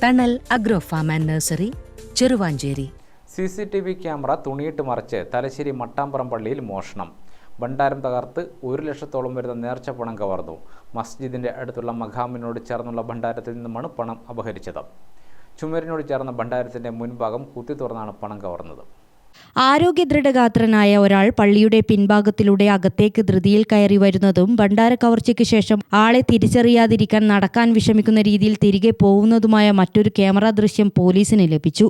Thanal agro farm and nursery Cheruvancheri. C C T V camera തുണിയിട്ട് മറിച്ച് തലശ്ശേരി മട്ടാമ്പറം പള്ളിയിൽ മോഷണം. ഭണ്ഡാരം തകർത്ത് ഒരു ലക്ഷത്തോളം വരുന്ന നേർച്ച പണം കവർന്നു. മസ്ജിദിന്റെ അടുത്തുള്ള മഖാമിനോട് ചേർന്നുള്ള ഭണ്ഡാരത്തിൽ നിന്നുമാണ് പണം അപഹരിച്ചത്. ചുമരിനോട് ചേർന്ന ഭണ്ഡാരത്തിന്റെ മുൻഭാഗം കുത്തി തുറന്നാണ് പണം കവർന്നത്. ആരോഗ്യ ദൃഢഗാത്രനായ ഒരാൾ പള്ളിയുടെ പിൻഭാഗത്തിലൂടെ അകത്തേക്ക് ധൃതിയിൽ കയറി വരുന്നതും ഭണ്ഡാര കവർച്ചയ്ക്ക് ശേഷം ആളെ തിരിച്ചറിയാതിരിക്കാൻ നടക്കാൻ വിഷമിക്കുന്ന രീതിയിൽ തിരികെ പോകുന്നതുമായ മറ്റൊരു ക്യാമറ ദൃശ്യം പോലീസിന് ലഭിച്ചു.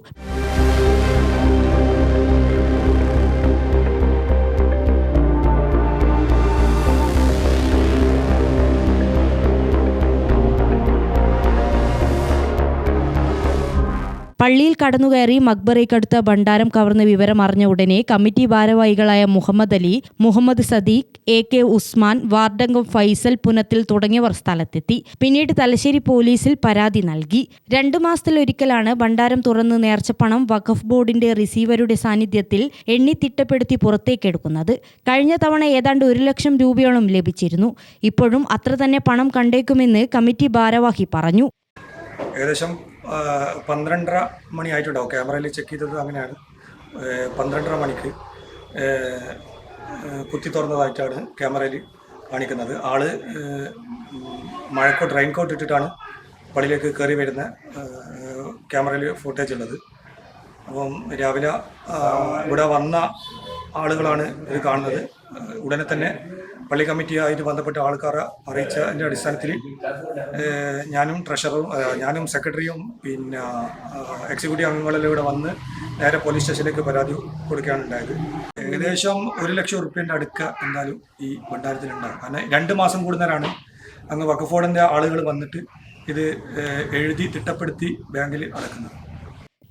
പള്ളിയിൽ കടന്നുകയറി മക്ബറയ്ക്കടുത്ത ഭണ്ഡാരം കവർന്ന വിവരം അറിഞ്ഞ ഉടനെ കമ്മിറ്റി ഭാരവാഹികളായ മുഹമ്മദ് അലി മുഹമ്മദ് സദീഖ് എ കെ ഉസ്മാൻ വാർഡംഗം ഫൈസൽ പുനത്തിൽ തുടങ്ങിയവർ സ്ഥലത്തെത്തി. പിന്നീട് തലശ്ശേരി പോലീസിൽ പരാതി നൽകി. രണ്ടു മാസത്തിലൊരിക്കലാണ് ഭണ്ഡാരം തുറന്ന് പണം വഖഫ് ബോർഡിന്റെ റിസീവറുടെ സാന്നിധ്യത്തിൽ എണ്ണി തിട്ടപ്പെടുത്തി പുറത്തേക്കെടുക്കുന്നത്. കഴിഞ്ഞ തവണ ഏതാണ്ട് ഒരു ലക്ഷം രൂപയോളം ലഭിച്ചിരുന്നു. ഇപ്പോഴും അത്ര തന്നെ പണം കണ്ടേക്കുമെന്ന് കമ്മിറ്റി ഭാരവാഹി പറഞ്ഞു. ഏകദേശം പന്ത്രണ്ടര മണി ആയിട്ടുണ്ടാവും. ക്യാമറയിൽ ചെക്ക് ചെയ്തത് അങ്ങനെയാണ്. പന്ത്രണ്ടര മണിക്ക് കുത്തി തുറന്നതായിട്ടാണ് ക്യാമറയിൽ കാണിക്കുന്നത്. ആൾ മഴക്കോട്ട് റെയിൻകോട്ട് ഇട്ടിട്ടാണ് പള്ളിയിലേക്ക് കയറി വരുന്ന ക്യാമറയിൽ ഫുട്ടേജ് ഉള്ളത്. അപ്പം രാവിലെ ഇവിടെ വന്ന ആളുകളാണ് ഇത് കാണുന്നത്. ഉടനെ തന്നെ പള്ളി കമ്മിറ്റിയായിട്ട് ബന്ധപ്പെട്ട ആൾക്കാരെ അറിയിച്ചതിന്റെ അടിസ്ഥാനത്തിൽ ഞാനും ട്രഷററും ഞാനും സെക്രട്ടറിയും പിന്നെ എക്സിക്യൂട്ടീവ് അംഗങ്ങളെല്ലാം ഇവിടെ വന്ന് നേരെ പോലീസ് സ്റ്റേഷനിലേക്ക് പരാതി കൊടുക്കുകയാണ് ഉണ്ടായത്. ഏകദേശം ഒരു ലക്ഷം റുപ്യന്റെ അടുക്ക എന്തായാലും ഈ ഭണ്ഡാരത്തിലുണ്ടാകും കാരണം രണ്ട് മാസം കൂടുന്നവരാണ്. അങ്ങ് വക്കഫോർഡിന്റെ ആളുകൾ വന്നിട്ട് ഇത് എഴുതി തിട്ടപ്പെടുത്തി ബാങ്കിൽ അടക്കുന്നത്.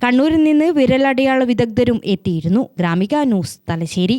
കണ്ണൂരിൽ നിന്ന് വിരലടയാള വിദഗ്ധരും എത്തിയിരുന്നു. Gramika news Thalassery.